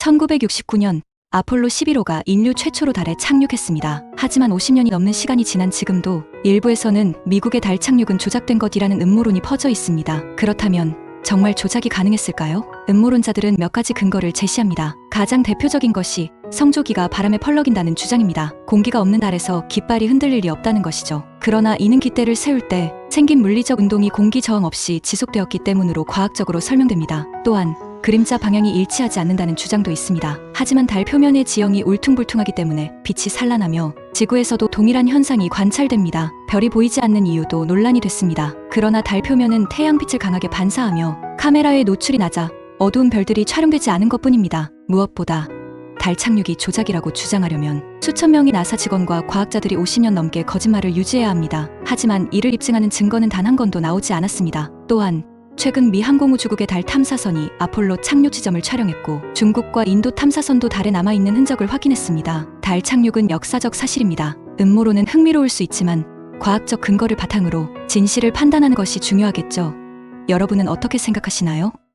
1969년 아폴로 11호가 인류 최초로 달에 착륙했습니다. 하지만 50년이 넘는 시간이 지난 지금도 일부에서는 미국의 달 착륙은 조작된 것이라는 음모론이 퍼져 있습니다. 그렇다면 정말 조작이 가능했을까요? 음모론자들은 몇 가지 근거를 제시합니다. 가장 대표적인 것이 성조기가 바람에 펄럭인다는 주장입니다. 공기가 없는 달에서 깃발이 흔들릴 일이 없다는 것이죠. 그러나 이는 깃대를 세울 때 생긴 물리적 운동이 공기 저항 없이 지속되었기 때문으로 과학적으로 설명됩니다. 또한 그림자 방향이 일치하지 않는다는 주장도 있습니다. 하지만 달 표면의 지형이 울퉁불퉁하기 때문에 빛이 산란하며 지구에서도 동일한 현상이 관찰됩니다. 별이 보이지 않는 이유도 논란이 됐습니다. 그러나 달 표면은 태양빛을 강하게 반사하며 카메라에 노출이 낮아 어두운 별들이 촬영되지 않은 것 뿐입니다. 무엇보다 달 착륙이 조작이라고 주장하려면 수천 명의 나사 직원과 과학자들이 50년 넘게 거짓말을 유지해야 합니다. 하지만 이를 입증하는 증거는 단 한 건도 나오지 않았습니다. 또한 최근 미 항공우주국의 달 탐사선이 아폴로 착륙 지점을 촬영했고 중국과 인도 탐사선도 달에 남아있는 흔적을 확인했습니다. 달 착륙은 역사적 사실입니다. 음모론은 흥미로울 수 있지만 과학적 근거를 바탕으로 진실을 판단하는 것이 중요하겠죠. 여러분은 어떻게 생각하시나요?